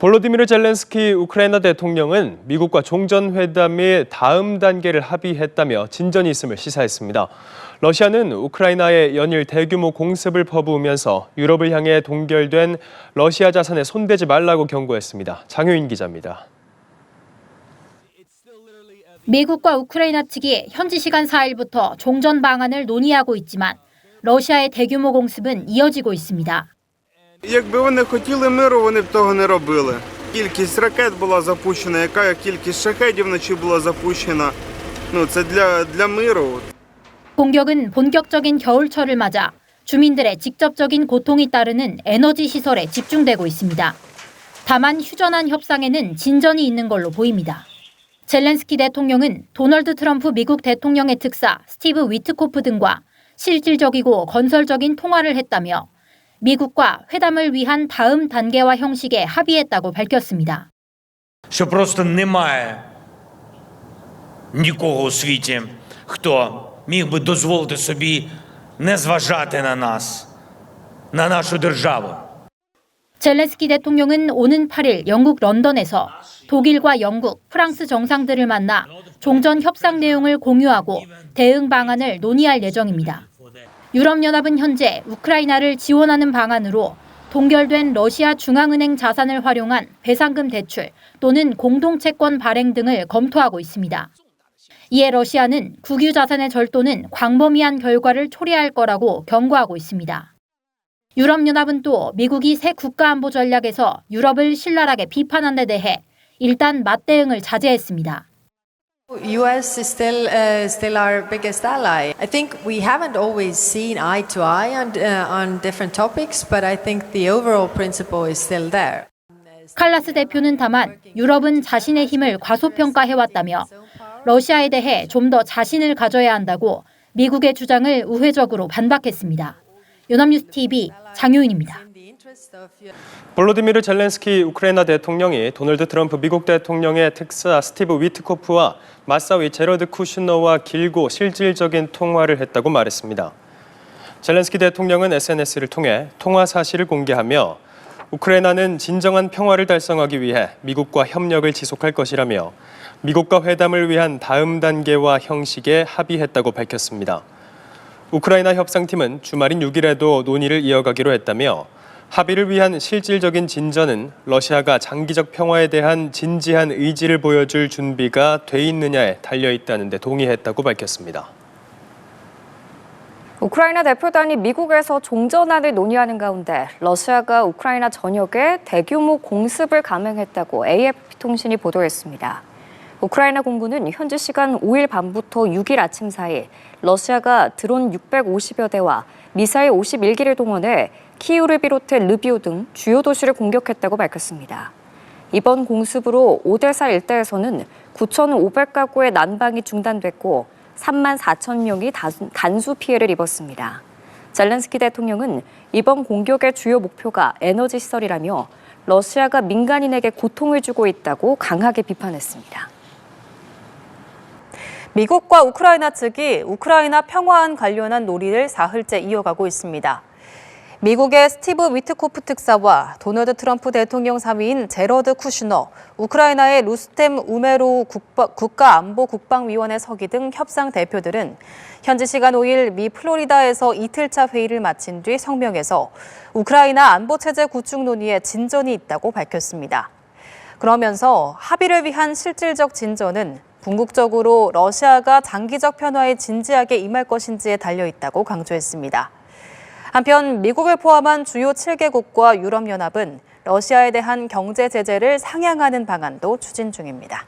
볼로디미르 젤렌스키 우크라이나 대통령은 미국과 종전회담의 다음 단계를 합의했다며 진전이 있음을 시사했습니다. 러시아는 우크라이나에 연일 대규모 공습을 퍼부으면서 유럽을 향해 동결된 러시아 자산에 손대지 말라고 경고했습니다. 장효인 기자입니다. 미국과 우크라이나 측이 현지 시간 4일부터 종전 방안을 논의하고 있지만 러시아의 대규모 공습은 이어지고 있습니다. Якби вони хотіли миру, вони б того не робили. Кількість ракет була запущена, яка кількість шахедів вночі була запущена. Ну це для, для миру. 공격은 본격적인 겨울철을 맞아 주민들의 직접적인 고통이 따르는 에너지 시설에 집중되고 있습니다. 다만 휴전한 협상에는 진전이 있는 걸로 보입니다. 젤렌스키 대통령은 도널드 트럼프 미국 대통령의 특사 스티브 위트코프 등과 실질적이고 건설적인 통화를 했다며 미국과 회담을 위한 다음 단계와 형식에 합의했다고 밝혔습니다. що просто немає нікого у світі, хто міг би дозволити собі не зважати на нас, на нашу державу. 젤렌스키 대통령은 오는 8일 영국 런던에서 독일과 영국, 프랑스 정상들을 만나 종전 협상 내용을 공유하고 대응 방안을 논의할 예정입니다. 유럽연합은 현재 우크라이나를 지원하는 방안으로 동결된 러시아 중앙은행 자산을 활용한 배상금 대출 또는 공동채권 발행 등을 검토하고 있습니다. 이에 러시아는 국유 자산의 절도는 광범위한 결과를 초래할 거라고 경고하고 있습니다. 유럽연합은 또 미국이 새 국가안보 전략에서 유럽을 신랄하게 비판한 데 대해 일단 맞대응을 자제했습니다. U.S. is still uh, still our biggest ally. I think we haven't always seen eye to eye on uh, on different topics, but I think the overall principle is still there. 칼라스 대표는 다만 유럽은 자신의 힘을 과소평가해왔다며 러시아에 대해 좀 더 자신을 가져야 한다고 미국의 주장을 우회적으로 반박했습니다. 연합뉴스 TV 장효인입니다. 볼로디미르 젤렌스키 우크라이나 대통령이 도널드 트럼프 미국 대통령의 특사 스티브 위트코프와 맞사위 제러드 쿠슈너와 길고 실질적인 통화를 했다고 말했습니다. 젤렌스키 대통령은 SNS를 통해 통화 사실을 공개하며 우크라이나는 진정한 평화를 달성하기 위해 미국과 협력을 지속할 것이라며 미국과 회담을 위한 다음 단계와 형식에 합의했다고 밝혔습니다. 우크라이나 협상팀은 주말인 6일에도 논의를 이어가기로 했다며 합의를 위한 실질적인 진전은 러시아가 장기적 평화에 대한 진지한 의지를 보여줄 준비가 돼 있느냐에 달려 있다는 데 동의했다고 밝혔습니다. 우크라이나 대표단이 미국에서 종전안을 논의하는 가운데 러시아가 우크라이나 전역에 대규모 공습을 감행했다고 AFP 통신이 보도했습니다. 우크라이나 공군은 현지 시간 5일 밤부터 6일 아침 사이 러시아가 드론 650여 대와 미사일 51기를 동원해 키이우를 비롯해 르비오 등 주요 도시를 공격했다고 밝혔습니다. 이번 공습으로 오데사 일대에서는 9,500가구의 난방이 중단됐고 3만 4천 명이 단수 피해를 입었습니다. 젤렌스키 대통령은 이번 공격의 주요 목표가 에너지 시설이라며 러시아가 민간인에게 고통을 주고 있다고 강하게 비판했습니다. 미국과 우크라이나 측이 우크라이나 평화안 관련한 논의를 사흘째 이어가고 있습니다. 미국의 스티브 위트코프 특사와 도널드 트럼프 대통령 사위인 제러드 쿠슈너, 우크라이나의 루스템 우메로우 국가안보 국방위원회 서기 등 협상 대표들은 현지 시간 5일 미 플로리다에서 이틀차 회의를 마친 뒤 성명에서 우크라이나 안보 체제 구축 논의에 진전이 있다고 밝혔습니다. 그러면서 합의를 위한 실질적 진전은 궁극적으로 러시아가 장기적 편화에 진지하게 임할 것인지에 달려 있다고 강조했습니다. 한편 미국을 포함한 주요 7개국과 유럽연합은 러시아에 대한 경제 제재를 상향하는 방안도 추진 중입니다.